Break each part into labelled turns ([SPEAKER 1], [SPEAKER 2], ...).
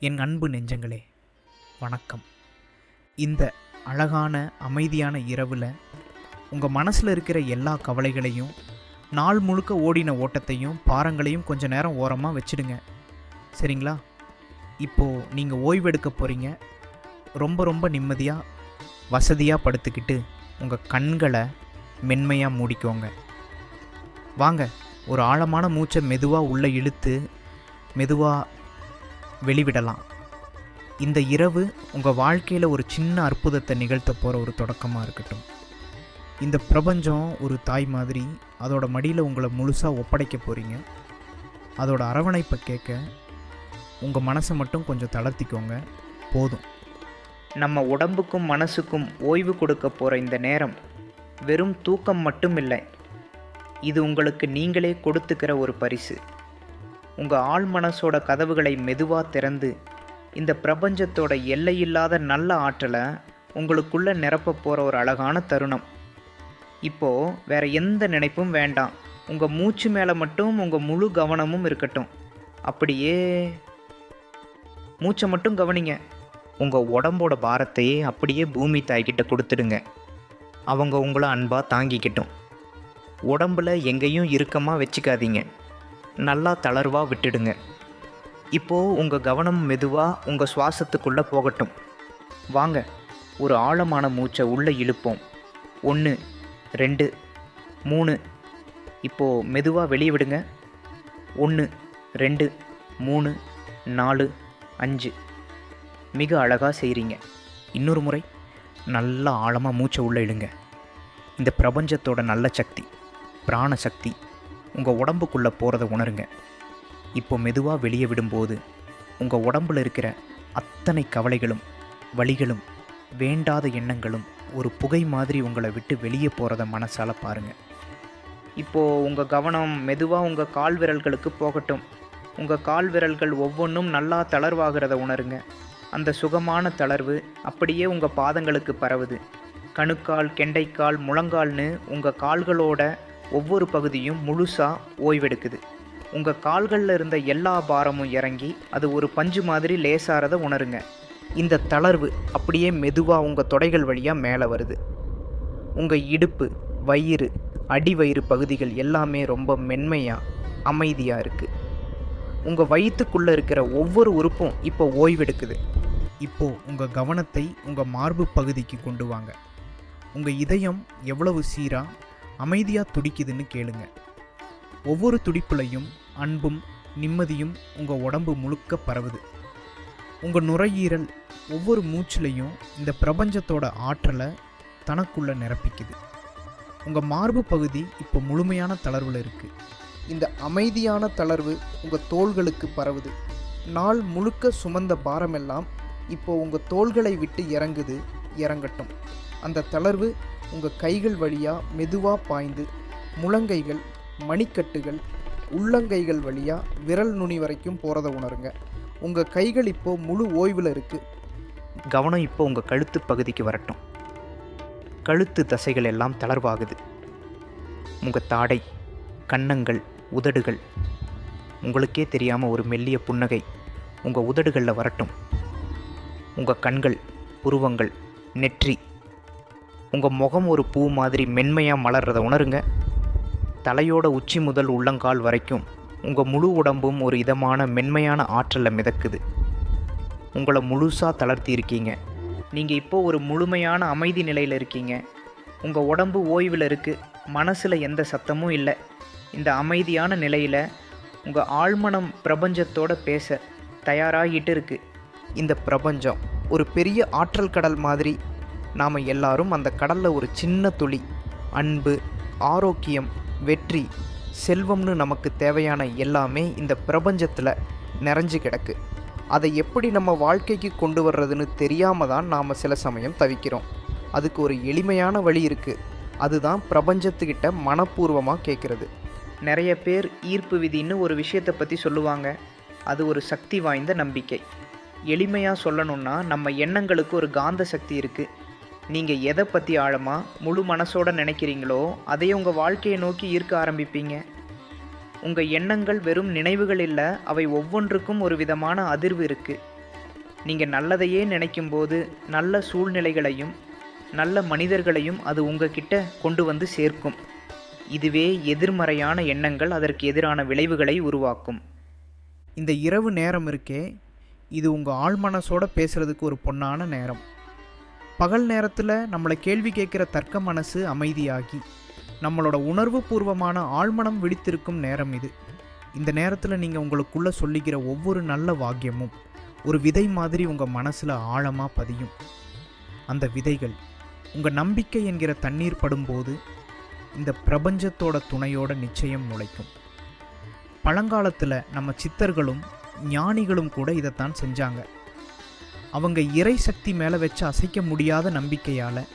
[SPEAKER 1] என் அன்பு நெஞ்சங்களே வணக்கம். இந்த அழகான அமைதியான இரவில் உங்கள் மனசில் இருக்கிற எல்லா கவலைகளையும் நாள் முழுக்க ஓடின ஓட்டத்தையும் பாரங்களையும் கொஞ்ச நேரம் ஓரமாக வச்சிடுங்க. சரிங்களா? இப்போது நீங்கள் ஓய்வெடுக்க போகிறீங்க ரொம்ப ரொம்ப நிம்மதியாக வசதியாக படுத்துக்கிட்டு உங்கள் கண்களை மென்மையாக மூடிக்கோங்க. வாங்க ஒரு ஆழமான மூச்சை மெதுவாக உள்ளே இழுத்து மெதுவாக வெளிவிடலாம். இந்த இரவு உங்கள் வாழ்க்கையில் ஒரு சின்ன அற்புதத்தை நிகழ்த்த போகிற ஒரு தொடக்கமாக இருக்கட்டும். இந்த பிரபஞ்சம் ஒரு தாய் மாதிரி அதோட மடியில் உங்களை முழுசாக ஒப்படைக்க போகிறீங்க அதோட அரவணைப்பை கேட்க உங்கள் மனசை மட்டும் கொஞ்சம் தளர்த்திக்கோங்க. போதும்.
[SPEAKER 2] நம்ம உடம்புக்கும் மனசுக்கும் ஓய்வு கொடுக்க போகிற இந்த நேரம் வெறும் தூக்கம் மட்டும் இல்லை இது உங்களுக்கு நீங்களே கொடுத்துக்கிற ஒரு பரிசு. உங்கள் ஆள் மனசோட கதவுகளை மெதுவாக திறந்து இந்த பிரபஞ்சத்தோட எல்லையில்லாத நல்ல ஆற்றலை உங்களுக்குள்ளே நிரப்ப போகிற ஒரு அழகான தருணம். இப்போது வேறு எந்த நினைப்பும் வேண்டாம். உங்கள் மூச்சு மேலே மட்டும் உங்கள் முழு கவனமும் இருக்கட்டும். அப்படியே மூச்சை மட்டும் கவனிங்க. உங்கள் உடம்போட பாரத்தையே அப்படியே பூமி தாய்கிட்ட கொடுத்துடுங்க. அவங்க உங்களை அன்பாக தாங்கிக்கிட்டும். உடம்புல எங்கேயும் இறுக்கமாக வச்சுக்காதீங்க. நல்லா தளர்வாக விட்டுடுங்க. இப்போது உங்கள் கவனம் மெதுவாக உங்கள் சுவாசத்துக்குள்ளே போகட்டும். வாங்க ஒரு ஆழமான மூச்சை உள்ளே இழுப்போம். ஒன்று ரெண்டு மூணு. இப்போது மெதுவாக வெளியே விடுங்க. ஒன்று ரெண்டு மூணு நாலு அஞ்சு. மிக அழகாக செய்கிறீங்க இன்னொரு முறை நல்லா ஆழமாக மூச்சை உள்ளே இழுங்க. இந்த பிரபஞ்சத்தோட நல்ல சக்தி பிராண சக்தி உங்கள் உடம்புக்குள்ளே போகிறத உணருங்க. இப்போ மெதுவாக வெளியே விடும்போது உங்கள் உடம்புல இருக்கிற அத்தனை கவலைகளும் வழிகளும் வேண்டாத எண்ணங்களும் ஒரு புகை மாதிரி உங்களை விட்டு வெளியே போகிறத மனசால் பாருங்கள் இப்போது உங்கள் கவனம் மெதுவாக உங்கள் கால் விரல்களுக்கு போகட்டும். உங்கள் கால் விரல்கள் ஒவ்வொன்றும் நல்லா தளர்வாகிறத உணருங்க. அந்த சுகமான தளர்வு அப்படியே உங்கள் பாதங்களுக்கு பரவுது. கணுக்கால் கெண்டைக்கால் முழங்கால்னு உங்கள் கால்களோட ஒவ்வொரு பகுதியும் முழுசாக ஓய்வெடுக்குது. உங்கள் கால்களில் இருந்த எல்லா பாரமும் இறங்கி அது ஒரு பஞ்சு மாதிரி லேசாகிறத உணருங்க. இந்த தளர்வு அப்படியே மெதுவாக உங்கள் தொடைகள் வழியாக மேலே வருது. உங்கள் இடுப்பு வயிறு அடிவயிறு பகுதிகள் எல்லாமே ரொம்ப மென்மையாக அமைதியாக இருக்குது உங்கள் வயிற்றுக்குள்ளே இருக்கிற ஒவ்வொரு உறுப்பும் இப்போ ஓய்வெடுக்குது.
[SPEAKER 1] இப்போ உங்கள் கவனத்தை உங்கள் மார்பு பகுதிக்கு கொண்டு வாங்க. உங்கள் இதயம் எவ்வளவு சீராக அமைதியாக துடிக்குதுன்னு கேளுங்க. ஒவ்வொரு துடிப்புலையும் அன்பும் நிம்மதியும் உங்கள் உடம்பு முழுக்க பரவுது. உங்கள் நுரையீரல் ஒவ்வொரு மூச்சிலையும் இந்த பிரபஞ்சத்தோட ஆற்றலை தனக்குள்ளே நிரப்பிக்குது. உங்கள் மார்பு பகுதி இப்போ முழுமையான தளர்வில் இருக்குது இந்த அமைதியான தளர்வு உங்கள் தோள்களுக்கு பரவுது. நாள் முழுக்க சுமந்த பாரமெல்லாம் இப்போ உங்கள் தோள்களை விட்டு இறங்குது இறங்கட்டும். அந்த தளர்வு உங்கள் கைகள் வழியாக மெதுவாக பாய்ந்து முழங்கைகள் மணிக்கட்டுகள் உள்ளங்கைகள் வழியாக விரல் நுனி வரைக்கும் போகிறத உணருங்க. உங்கள் கைகள் இப்போது முழு ஓய்வில் இருக்குது
[SPEAKER 2] கவனம் இப்போ உங்கள் கழுத்து பகுதிக்கு வரட்டும். கழுத்து தசைகள் எல்லாம் தளர்வாகுது. உங்கள் தாடை கன்னங்கள் உதடுகள். உங்களுக்கே தெரியாமல் ஒரு மெல்லிய புன்னகை உங்கள் உதடுகளில் வரட்டும். உங்கள் கண்கள் புருவங்கள் நெற்றி உங்கள் முகம் ஒரு பூ மாதிரி மென்மையாக மலர்றதை உணருங்க. தலையோட உச்சி முதல் உள்ளங்கால் வரைக்கும் உங்கள் முழு உடம்பும் ஒரு இதமான மென்மையான ஆற்றலில் மிதக்குது. உங்களை முழுசாக தளர்த்தி இருக்கீங்க. நீங்கள் இப்போ ஒரு முழுமையான அமைதி நிலையில் இருக்கீங்க. உங்கள் உடம்பு ஓய்வில் இருக்குது மனசில் எந்த சத்தமும் இல்லை. இந்த அமைதியான நிலையில் உங்கள் ஆழ்மனம் பிரபஞ்சத்தோட பேச தயாராகிட்டு இருக்குது
[SPEAKER 1] இந்த பிரபஞ்சம் ஒரு பெரிய ஆற்றல் கடல் மாதிரி நாம் எல்லாரும் அந்த கடலில் ஒரு சின்ன துளி அன்பு ஆரோக்கியம் வெற்றி செல்வம்னு நமக்கு தேவையான எல்லாமே இந்த பிரபஞ்சத்தில் நிறைஞ்சு கிடக்கு. அதை எப்படி நம்ம வாழ்க்கைக்கு கொண்டு வர்றதுன்னு தெரியாமல் தான் நாம் சில சமயம் தவிக்கிறோம். அதுக்கு ஒரு எளிமையான வழி இருக்குது அதுதான் பிரபஞ்சத்துக்கிட்ட மனப்பூர்வமாக கேட்குறது
[SPEAKER 2] நிறைய பேர் ஈர்ப்பு விதின்னு ஒரு விஷயத்தை பற்றி சொல்லுவாங்க. அது ஒரு சக்தி வாய்ந்த நம்பிக்கை. எளிமையாக சொல்லணும்னா நம்ம எண்ணங்களுக்கு ஒரு காந்த சக்தி இருக்குது நீங்கள் எதை பற்றி ஆழமாக முழு மனசோட நினைக்கிறீங்களோ அதை உங்கள் வாழ்க்கையை நோக்கி ஈர்க்க ஆரம்பிப்பீங்க. உங்கள் எண்ணங்கள் வெறும் நினைவுகள் இல்லை அவை ஒவ்வொன்றுக்கும் ஒரு விதமான அதிர்வு இருக்குது நீங்கள் நல்லதையே நினைக்கும்போது நல்ல சூழ்நிலைகளையும் நல்ல மனிதர்களையும் அது உங்ககிட்ட கொண்டு வந்து சேர்க்கும். இதுவே எதிர்மறையான எண்ணங்கள் அதற்கு எதிரான விளைவுகளை உருவாக்கும்.
[SPEAKER 1] இந்த இரவு நேரம் இருக்கே இது உங்கள் ஆழ்மனசோட பேசுகிறதுக்கு ஒரு பொன்னான நேரம். பகல் நேரத்தில் நம்மளை கேள்வி கேட்குற தர்க்க மனசு அமைதியாகி நம்மளோட உணர்வு பூர்வமான ஆழ்மனம் விழித்திருக்கும் நேரம் இது. இந்த நேரத்தில் நீங்கள் உங்களுக்குள்ளே சொல்லிக்கிற ஒவ்வொரு நல்ல வாக்கியமும் ஒரு விதை மாதிரி உங்கள் மனசில் ஆழமாக பதியும். அந்த விதைகள் உங்கள் நம்பிக்கை என்கிற தண்ணீர் படும்போது இந்த பிரபஞ்சத்தோட துணையோட நிச்சயம் முளைக்கும். பழங்காலத்தில் நம்ம சித்தர்களும் ஞானிகளும் கூட இதைத்தான் செஞ்சாங்க. அவங்க இறை சக்தி மேலே வச்சு அசைக்க முடியாத நம்பிக்கையால்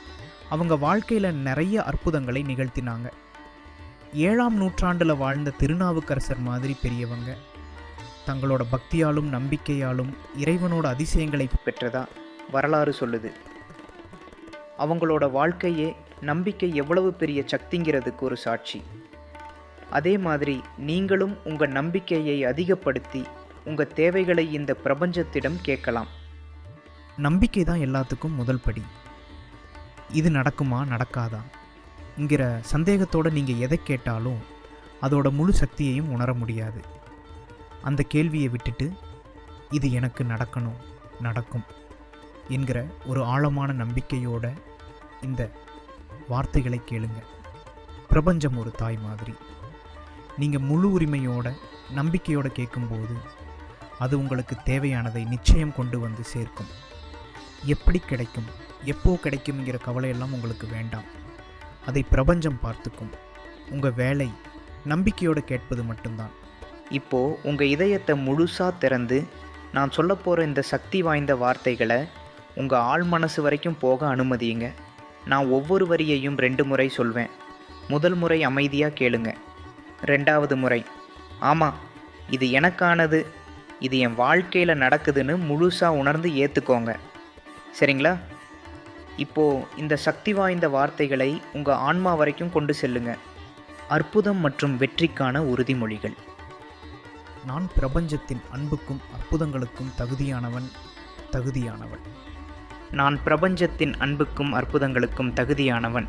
[SPEAKER 1] அவங்க வாழ்க்கையில் நிறைய அற்புதங்களை நிகழ்த்தினாங்க. ஏழாம் நூற்றாண்டில் வாழ்ந்த திருநாவுக்கரசர் மாதிரி பெரியவங்க. தங்களோட பக்தியாலும் நம்பிக்கையாலும் இறைவனோட அதிசயங்களை
[SPEAKER 2] பெற்றதா வரலாறு சொல்லுது. அவங்களோட வாழ்க்கையே நம்பிக்கை எவ்வளவு பெரிய சக்திங்கிறதுக்கு ஒரு சாட்சி. அதே மாதிரி நீங்களும் உங்கள் நம்பிக்கையை அதிகப்படுத்தி உங்கள் தேவைகளை இந்த பிரபஞ்சத்திடம் கேட்கலாம்.
[SPEAKER 1] நம்பிக்கை தான் எல்லாத்துக்கும் முதல் படி. இது நடக்குமா? நடக்காதா? என்கிற சந்தேகத்தோட நீங்கள் எதை கேட்டாலும் அதோட முழு சக்தியையும் உணர முடியாது. அந்த கேள்வியை விட்டுட்டு இது எனக்கு நடக்கணும் நடக்கும் என்கிற ஒரு ஆழமான நம்பிக்கையோட இந்த வார்த்தைகளை கேளுங்க. பிரபஞ்சம் ஒரு தாய் மாதிரி. நீங்கள் முழு உரிமையோட நம்பிக்கையோட கேட்கும்போது அது உங்களுக்கு தேவையானதை நிச்சயம் கொண்டு வந்து சேர்க்கும். எப்படி கிடைக்கும் எப்போ கிடைக்கும்ங்கிற கவலையெல்லாம் உங்களுக்கு வேண்டாம். அதை பிரபஞ்சம் பார்த்துக்கும். உங்கள் வேலை நம்பிக்கையோடு கேட்பது மட்டும்தான்.
[SPEAKER 2] இப்போது உங்கள் இதயத்தை முழுசாக திறந்து நான் சொல்ல போகிற இந்த சக்தி வாய்ந்த வார்த்தைகளை உங்கள் ஆழ் மனசு வரைக்கும் போக அனுமதியுங்க. நான் ஒவ்வொரு வரியையும் ரெண்டு முறை சொல்வேன். முதல் முறை அமைதியாக கேளுங்க. ரெண்டாவது முறை ஆமாம் இது எனக்கானது. இது என் வாழ்க்கையில் நடக்குதுன்னு முழுசாக உணர்ந்து ஏற்றுக்கோங்க சரிங்களா? இப்போது இந்த சக்தி வாய்ந்த வார்த்தைகளை உங்கள் ஆன்மா வரைக்கும் கொண்டு செல்லுங்க. அற்புதம் மற்றும் வெற்றிக்கான உறுதிமொழிகள்.
[SPEAKER 1] நான் பிரபஞ்சத்தின் அன்புக்கும் அற்புதங்களுக்கும் தகுதியானவன் தகுதியானவன்
[SPEAKER 2] நான் பிரபஞ்சத்தின் அன்புக்கும் அற்புதங்களுக்கும் தகுதியானவன்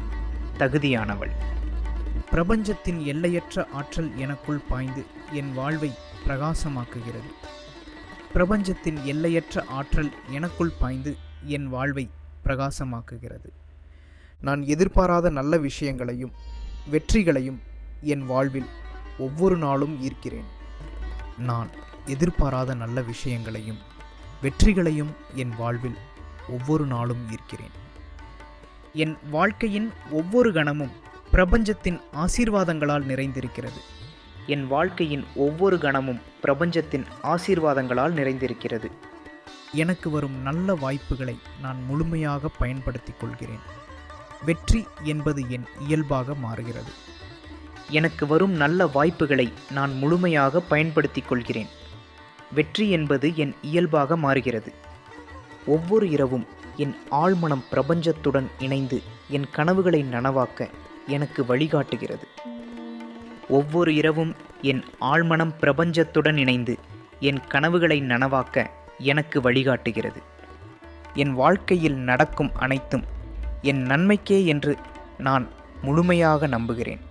[SPEAKER 2] தகுதியானவள்.
[SPEAKER 1] பிரபஞ்சத்தின் எல்லையற்ற ஆற்றல் எனக்குள் பாய்ந்து என் வாழ்வை பிரகாசமாக்குகிறது. பிரபஞ்சத்தின் எல்லையற்ற ஆற்றல் எனக்குள் பாய்ந்து என் வாழ்வை பிரகாசமாக்குகிறது. நான் எதிர்பாராத நல்ல விஷயங்களையும் வெற்றிகளையும் என் வாழ்வில் ஒவ்வொரு நாளும் ஈர்க்கிறேன். நான் எதிர்பாராத நல்ல விஷயங்களையும் வெற்றிகளையும் என் வாழ்வில் ஒவ்வொரு நாளும் ஈர்க்கிறேன். என் வாழ்க்கையின் ஒவ்வொரு கணமும் பிரபஞ்சத்தின் ஆசீர்வாதங்களால் நிறைந்திருக்கிறது.
[SPEAKER 2] என் வாழ்க்கையின் ஒவ்வொரு கணமும் பிரபஞ்சத்தின் ஆசீர்வாதங்களால் நிறைந்திருக்கிறது.
[SPEAKER 1] எனக்கு வரும் நல்ல வாய்ப்புகளை நான் முழுமையாக பயன்படுத்திக் கொள்கிறேன். வெற்றி என்பது என் இயல்பாக மாறுகிறது.
[SPEAKER 2] எனக்கு வரும் நல்ல வாய்ப்புகளை நான் முழுமையாக பயன்படுத்திக் கொள்கிறேன். வெற்றி என்பது என் இயல்பாக மாறுகிறது. ஒவ்வொரு இரவும் என் ஆழ்மனம் பிரபஞ்சத்துடன் இணைந்து என் கனவுகளை நனவாக்க எனக்கு வழிகாட்டுகிறது. ஒவ்வொரு இரவும் என் ஆழ்மனம் பிரபஞ்சத்துடன் இணைந்து என் கனவுகளை நனவாக்க எனக்கு வழிகாட்டுகிறது. என் வாழ்க்கையில் நடக்கும் அனைத்தும் என் நன்மைக்கே என்று நான் முழுமையாக நம்புகிறேன்.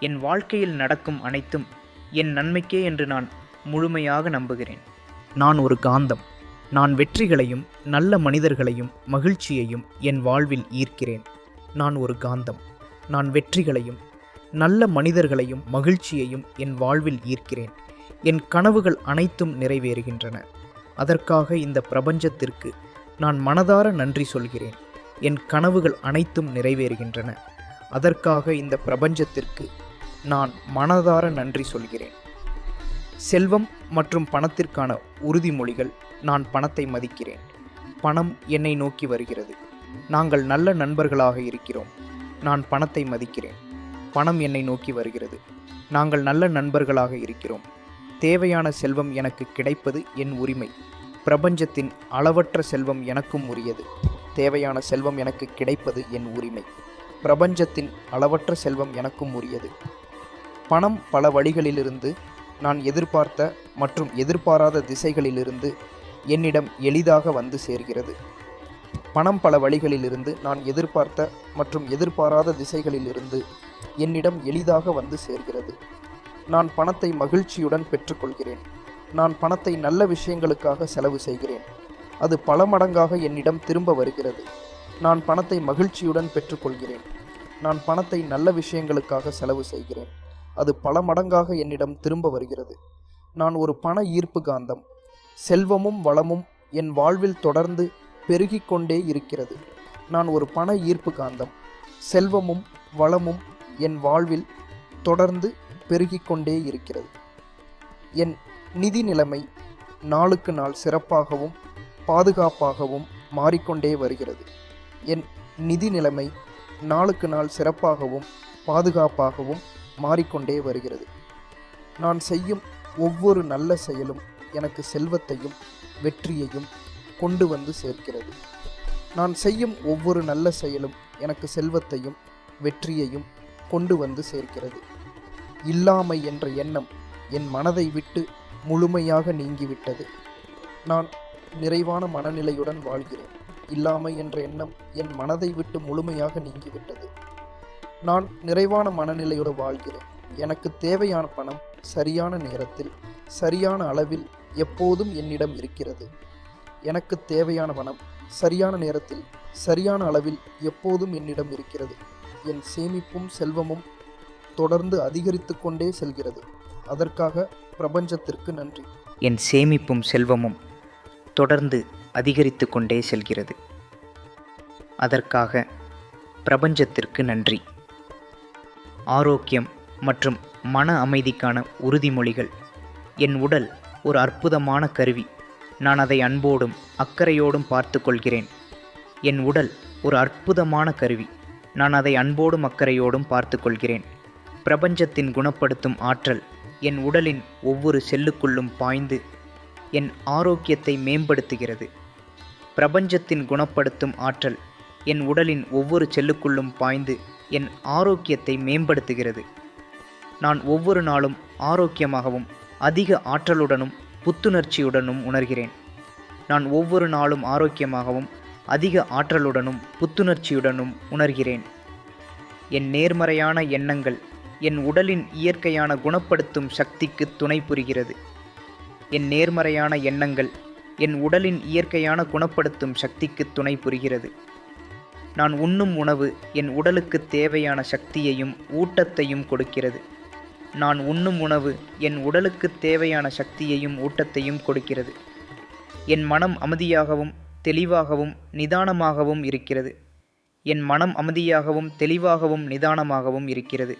[SPEAKER 2] என் வாழ்க்கையில் நடக்கும் அனைத்தும் என் நன்மைக்கே என்று நான் முழுமையாக நம்புகிறேன்.
[SPEAKER 1] நான் ஒரு காந்தம். நான் வெற்றிகளையும் நல்ல மனிதர்களையும் மகிழ்ச்சியையும் என் வாழ்வில் ஈர்க்கிறேன். நான் ஒரு காந்தம். நான் வெற்றிகளையும் நல்ல மனிதர்களையும் மகிழ்ச்சியையும் என் வாழ்வில் ஈர்க்கிறேன். என் கனவுகள் அனைத்தும் நிறைவேறுகின்றன. அதற்காக இந்த பிரபஞ்சத்திற்கு நான் மனதார நன்றி சொல்கிறேன். என் கனவுகள் அனைத்தும் நிறைவேறுகின்றன. அதற்காக இந்த பிரபஞ்சத்திற்கு நான் மனதார நன்றி சொல்கிறேன். செல்வம் மற்றும் பணத்திற்கான உறுதிமொழிகள் நான் பணத்தை மதிக்கிறேன். பணம் என்னை நோக்கி வருகிறது. நாங்கள் நல்ல நண்பர்களாக இருக்கிறோம். நான் பணத்தை மதிக்கிறேன். பணம் என்னை நோக்கி வருகிறது. நாங்கள் நல்ல நண்பர்களாக இருக்கிறோம். தேவையான செல்வம் எனக்கு கிடைப்பது என் உரிமை. பிரபஞ்சத்தின் அளவற்ற செல்வம் எனக்கும் உரியது. தேவையான செல்வம் எனக்கு கிடைப்பது என் உரிமை. பிரபஞ்சத்தின் அளவற்ற செல்வம் எனக்கும் உரியது. பணம் பல வழிகளிலிருந்து நான் எதிர்பார்த்த மற்றும் எதிர்பாராத திசைகளிலிருந்து
[SPEAKER 3] என்னிடம் எளிதாக வந்து சேர்கிறது. பணம் பல வழிகளிலிருந்து நான் எதிர்பார்த்த மற்றும் எதிர்பாராத திசைகளிலிருந்து என்னிடம் எளிதாக வந்து சேர்கிறது. நான் பணத்தை மகிழ்ச்சியுடன் பெற்றுக்கொள்கிறேன். நான் பணத்தை நல்ல விஷயங்களுக்காக செலவு செய்கிறேன். அது பல மடங்காக என்னிடம் திரும்ப வருகிறது. நான் பணத்தை மகிழ்ச்சியுடன் பெற்றுக்கொள்கிறேன். நான் பணத்தை நல்ல விஷயங்களுக்காக செலவு செய்கிறேன். அது பல மடங்காக என்னிடம் திரும்ப வருகிறது. நான் ஒரு பண ஈர்ப்பு காந்தம். செல்வமும் வளமும் என் வாழ்வில் தொடர்ந்து பெருகிக்கொண்டே இருக்கிறது. நான் ஒரு பண ஈர்ப்பு காந்தம். செல்வமும் வளமும் என் வாழ்வில் தொடர்ந்து பெருகிக்கொண்டே இருக்கிறது. என் நிதி நிலைமை நாளுக்கு நாள் சிறப்பாகவும் பாதுகாப்பாகவும் மாறிக்கொண்டே வருகிறது. என் நிதி நிலைமை நாளுக்கு நாள் சிறப்பாகவும் பாதுகாப்பாகவும் மாறிக்கொண்டே வருகிறது. நான் செய்யும் ஒவ்வொரு நல்ல செயலும் எனக்கு செல்வத்தையும் வெற்றியையும் கொண்டு வந்து சேர்க்கிறது. நான் செய்யும் ஒவ்வொரு நல்ல செயலும் எனக்கு செல்வத்தையும் வெற்றியையும் கொண்டு வந்து சேர்க்கிறது. இல்லாமை என்ற எண்ணம் என் மனதை விட்டு முழுமையாக நீங்கிவிட்டது. நான் நிறைவான மனநிலையுடன் வாழ்கிறேன். இல்லாமை என்ற எண்ணம் என் மனதை விட்டு முழுமையாக நீங்கிவிட்டது. நான் நிறைவான மனநிலையோடு வாழ்கிறேன். எனக்கு தேவையான பணம் சரியான நேரத்தில் சரியான அளவில் எப்போதும் என்னிடம் இருக்கிறது. எனக்கு தேவையான பணம் சரியான நேரத்தில் சரியான அளவில் எப்போதும் என்னிடம் இருக்கிறது. என் சேமிப்பும் செல்வமும் தொடர்ந்து அதிகரித்து கொண்டே செல்கிறது. அதற்காக பிரபஞ்சத்திற்கு நன்றி.
[SPEAKER 2] என் சேமிப்பும் செல்வமும் தொடர்ந்து அதிகரித்து கொண்டே செல்கிறது. அதற்காக பிரபஞ்சத்திற்கு நன்றி. ஆரோக்கியம் மற்றும் மன அமைதிக்கான உறுதிமொழிகள். என் உடல் ஒரு அற்புதமான கருவி. நான் அதை அன்போடும் அக்கறையோடும் பார்த்து கொள்கிறேன். என் உடல் ஒரு அற்புதமான கருவி. நான் அதை அன்போடும் அக்கறையோடும் பார்த்து கொள்கிறேன். பிரபஞ்சத்தின் குணப்படுத்தும் ஆற்றல் என் உடலின் ஒவ்வொரு செல்லுக்குள்ளும் பாய்ந்து என் ஆரோக்கியத்தை மேம்படுத்துகிறது. பிரபஞ்சத்தின் குணப்படுத்தும் ஆற்றல் என் உடலின் ஒவ்வொரு செல்லுக்குள்ளும் பாய்ந்து என் ஆரோக்கியத்தை மேம்படுத்துகிறது. நான் ஒவ்வொரு நாளும் ஆரோக்கியமாகவும் அதிக ஆற்றலுடனும் புத்துணர்ச்சியுடனும் உணர்கிறேன். நான் ஒவ்வொரு நாளும் ஆரோக்கியமாகவும் அதிக ஆற்றலுடனும் புத்துணர்ச்சியுடனும் உணர்கிறேன். என் நேர்மறையான எண்ணங்கள் என் உடலின் இயற்கையான குணப்படுத்தும் சக்திக்கு துணை புரிகிறது. என் நேர்மறையான எண்ணங்கள் என் உடலின் இயற்கையான குணப்படுத்தும் சக்திக்கு துணை புரிகிறது. நான் உண்ணும் உணவு என் உடலுக்கு தேவையான சக்தியையும் ஊட்டத்தையும் கொடுக்கிறது. நான் உண்ணும் உணவு என் உடலுக்கு தேவையான சக்தியையும் ஊட்டத்தையும் கொடுக்கிறது. என் மனம் அமைதியாகவும் தெளிவாகவும் நிதானமாகவும் இருக்கிறது. என் மனம் அமைதியாகவும் தெளிவாகவும் நிதானமாகவும் இருக்கிறது.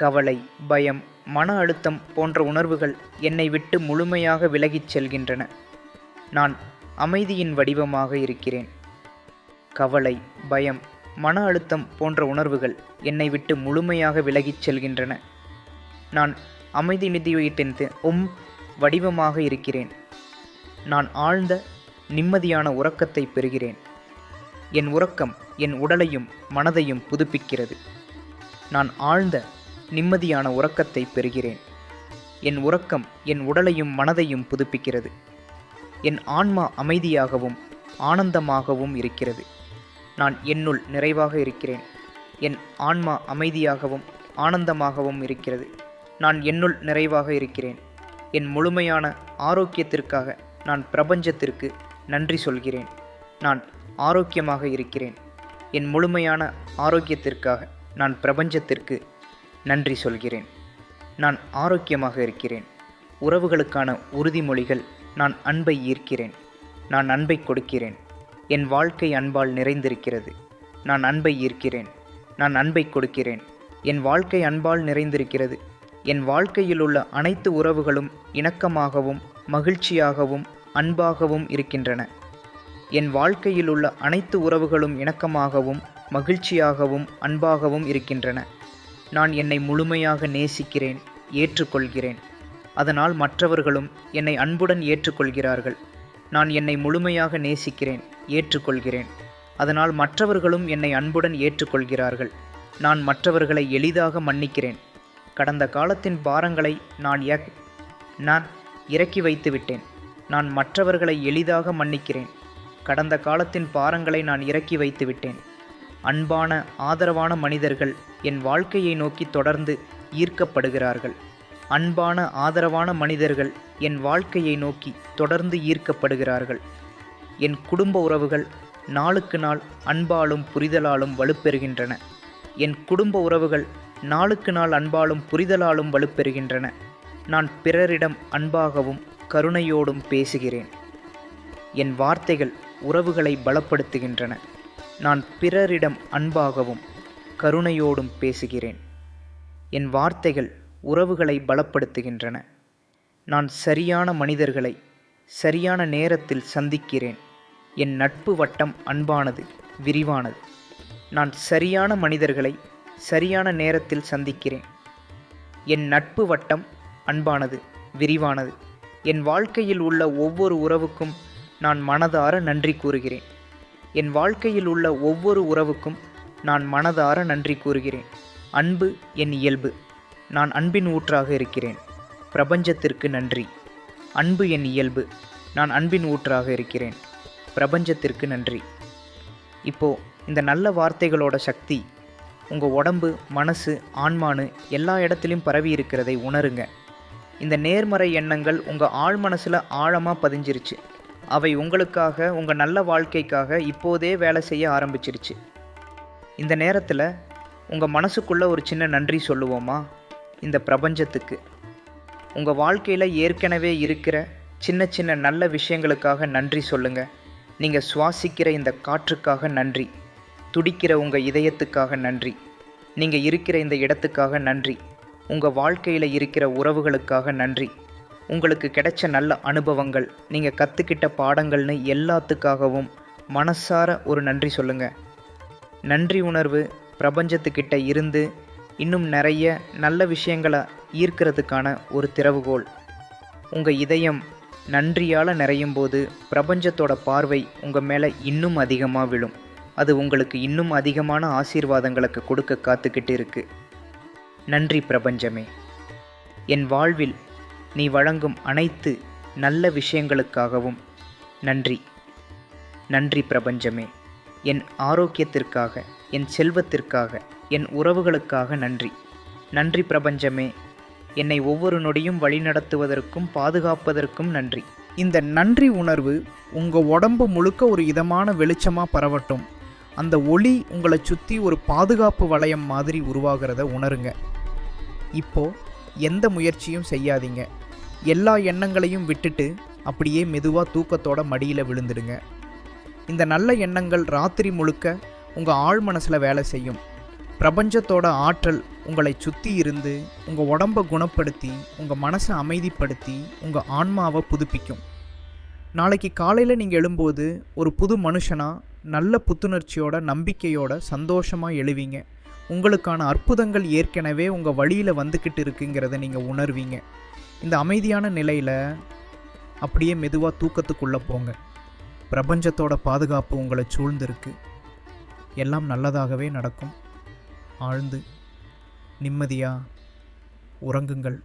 [SPEAKER 2] கவலை பயம் மன அழுத்தம் போன்ற உணர்வுகள் என்னை விட்டு முழுமையாக விலகிச் செல்கின்றன. நான் அமைதியின் வடிவமாக இருக்கிறேன். கவலை பயம் மன அழுத்தம் போன்ற உணர்வுகள் என்னை விட்டு முழுமையாக விலகிச் செல்கின்றன. நான் அமைதி நிதியத்தின் உம் வடிவமாக இருக்கிறேன். நான் ஆழ்ந்த நிம்மதியான உறக்கத்தை பெறுகிறேன். என் உறக்கம் என் உடலையும் மனதையும் புதுப்பிக்கிறது. நான் ஆழ்ந்த நிம்மதியான உறக்கத்தை பெறுகிறேன். என் உறக்கம் என் உடலையும் மனதையும் புதுப்பிக்கிறது. என் ஆன்மா அமைதியாகவும் ஆனந்தமாகவும் இருக்கிறது. நான் என்னுள் நிறைவாக இருக்கிறேன். என் ஆன்மா அமைதியாகவும் ஆனந்தமாகவும் இருக்கிறது. நான் என்னுள் நிறைவாக இருக்கிறேன். என் முழுமையான ஆரோக்கியத்திற்காக நான் பிரபஞ்சத்திற்கு நன்றி சொல்கிறேன். நான் ஆரோக்கியமாக இருக்கிறேன். என் முழுமையான ஆரோக்கியத்திற்காக நான் பிரபஞ்சத்திற்கு நன்றி சொல்கிறேன். நான் ஆரோக்கியமாக இருக்கிறேன். உறவுகளுக்கான உறுதிமொழிகள் நான் அன்பை ஈர்க்கிறேன். நான் அன்பை கொடுக்கிறேன். என் வாழ்க்கை அன்பால் நிறைந்திருக்கிறது. நான் அன்பை ஈர்க்கிறேன். நான் அன்பை கொடுக்கிறேன். என் வாழ்க்கை அன்பால் நிறைந்திருக்கிறது. என் வாழ்க்கையில் உள்ள அனைத்து உறவுகளும் இணக்கமாகவும் மகிழ்ச்சியாகவும் அன்பாகவும் இருக்கின்றன. என் வாழ்க்கையில் உள்ள அனைத்து உறவுகளும் இணக்கமாகவும் மகிழ்ச்சியாகவும் அன்பாகவும் இருக்கின்றன. நான் என்னை முழுமையாக நேசிக்கிறேன் ஏற்றுக்கொள்கிறேன். அதனால் மற்றவர்களும் என்னை அன்புடன் ஏற்றுக்கொள்கிறார்கள். நான் என்னை முழுமையாக நேசிக்கிறேன் ஏற்றுக்கொள்கிறேன். அதனால் மற்றவர்களும் என்னை அன்புடன் ஏற்றுக்கொள்கிறார்கள். நான் மற்றவர்களை எளிதாக மன்னிக்கிறேன். கடந்த காலத்தின் பாரங்களை நான் எக் நான் இறக்கி வைத்து விட்டேன். நான் மற்றவர்களை எளிதாக மன்னிக்கிறேன். கடந்த காலத்தின் பாரங்களை நான் இறக்கி வைத்து விட்டேன். அன்பான ஆதரவான மனிதர்கள் என் வாழ்க்கையை நோக்கி தொடர்ந்து ஈர்க்கப்படுகிறார்கள். அன்பான ஆதரவான மனிதர்கள் என் வாழ்க்கையை நோக்கி தொடர்ந்து ஈர்க்கப்படுகிறார்கள். என் குடும்ப உறவுகள் நாளுக்கு நாள் அன்பாலும் புரிதலாலும் வலுப்பெறுகின்றன. என் குடும்ப உறவுகள் நாளுக்கு நாள் அன்பாலும் புரிதலாலும் வலுப்பெறுகின்றன. நான் பிறரிடம் அன்பாகவும் கருணையோடும் பேசுகிறேன். என் வார்த்தைகள் உறவுகளை பலப்படுத்துகின்றன. நான் பிறரிடம் அன்பாகவும் கருணையோடும் பேசுகிறேன். என் வார்த்தைகள் உறவுகளை பலப்படுத்துகின்றன. நான் சரியான மனிதர்களை சரியான நேரத்தில் சந்திக்கிறேன். என் நட்பு வட்டம் அன்பானது விரிவானது. நான் சரியான மனிதர்களை சரியான நேரத்தில் சந்திக்கிறேன். என் நட்பு வட்டம் அன்பானது விரிவானது. என் வாழ்க்கையில் உள்ள ஒவ்வொரு உறவுக்கும் நான் மனதார நன்றி கூறுகிறேன். என் வாழ்க்கையில் உள்ள ஒவ்வொரு உறவுக்கும் நான் மனதார நன்றி கூறுகிறேன். அன்பு என் இயல்பு. நான் அன்பின் ஊற்றாக இருக்கிறேன். பிரபஞ்சத்திற்கு நன்றி. அன்பு என் இயல்பு. நான் அன்பின் ஊற்றாக இருக்கிறேன். பிரபஞ்சத்திற்கு நன்றி. இப்போது இந்த நல்ல வார்த்தைகளோட சக்தி உங்கள் உடம்பு மனசு ஆன்மானு எல்லா இடத்துலையும் பரவி இருக்கிறதை உணருங்க. இந்த நேர்மறை எண்ணங்கள் உங்கள் ஆழ் மனசில் ஆழமாக பதிஞ்சிருச்சு. அவை உங்களுக்காக உங்கள் நல்ல வாழ்க்கைக்காக இப்போதே வேலை செய்ய ஆரம்பிச்சிருச்சு. இந்த நேரத்தில் உங்கள் மனசுக்குள்ளே ஒரு சின்ன நன்றி சொல்லுவோமா? இந்த பிரபஞ்சத்துக்கு. உங்கள் வாழ்க்கையில் ஏற்கனவே இருக்கிற சின்ன சின்ன நல்ல விஷயங்களுக்காக நன்றி சொல்லுங்கள் நீங்கள் சுவாசிக்கிற இந்த காற்றுக்காக நன்றி. துடிக்கிற உங்கள் இதயத்துக்காக நன்றி. நீங்கள் இருக்கிற இந்த இடத்துக்காக நன்றி. உங்கள் வாழ்க்கையில் இருக்கிற உறவுகளுக்காக நன்றி. உங்களுக்கு கிடைச்ச நல்ல அனுபவங்கள் நீங்கள் கற்றுக்கிட்ட பாடங்கள்னு எல்லாத்துக்காகவும் மனசார ஒரு நன்றி சொல்லுங்கள் நன்றி உணர்வு பிரபஞ்சத்துக்கிட்ட இருந்து இன்னும் நிறைய நல்ல விஷயங்களை ஈர்க்கிறதுக்கான ஒரு திறவுகோல் உங்கள் இதயம் நன்றியால் நிறையும் போது பிரபஞ்சத்தோட பார்வை உங்கள் மேலே இன்னும் அதிகமாக விழும். அது உங்களுக்கு இன்னும் அதிகமான ஆசீர்வாதங்களுக்கு கொடுக்க காத்துக்கிட்டு இருக்கு. நன்றி பிரபஞ்சமே. என் வாழ்வில் நீ வழங்கும் அனைத்து நல்ல விஷயங்களுக்காகவும் நன்றி. நன்றி பிரபஞ்சமே. என் ஆரோக்கியத்திற்காக என் செல்வத்திற்காக என் உறவுகளுக்காக நன்றி. நன்றி பிரபஞ்சமே. என்னை ஒவ்வொரு நொடியும் வழிநடத்துவதற்கும் பாதுகாப்பதற்கும் நன்றி.
[SPEAKER 1] இந்த நன்றி உணர்வு உங்கள் உடம்பு முழுக்க ஒரு இதமான வெளிச்சமாக பரவட்டும். அந்த ஒளி உங்களை சுற்றி ஒரு பாதுகாப்பு வளையம் மாதிரி உருவாகிறத உணருங்க. இப்போது எந்த முயற்சியும் செய்யாதீங்க. எல்லா எண்ணங்களையும் விட்டுட்டு அப்படியே மெதுவாக தூக்கத்தோட மடியில் விழுந்துடுங்க. இந்த நல்ல எண்ணங்கள் ராத்திரி முழுக்க உங்கள் ஆழ் மனசில் வேலை செய்யும். பிரபஞ்சத்தோட ஆற்றல் உங்களை சுற்றி இருந்து உங்கள் உடம்பை குணப்படுத்தி உங்கள் மனசை அமைதிப்படுத்தி உங்கள் ஆன்மாவை புதுப்பிக்கும். நாளைக்கு காலையில் நீங்கள் எழும்போது ஒரு புது மனுஷனாக நல்ல புத்துணர்ச்சியோட நம்பிக்கையோட சந்தோஷமாக எழுவீங்க. உங்களுக்கான அற்புதங்கள் ஏற்கனவே உங்கள் வழியில் வந்துக்கிட்டு இருக்குங்கிறத நீங்கள் உணர்வீங்க. இந்த அமைதியான நிலையில் அப்படியே மெதுவாக தூக்கத்துக்குள்ளே போங்க. பிரபஞ்சத்தோட பாதுகாப்பு உங்களை சூழ்ந்திருக்கு. எல்லாம் நல்லதாகவே நடக்கும். ஆழ்ந்து நிம்மதியாக உறங்குங்கள்.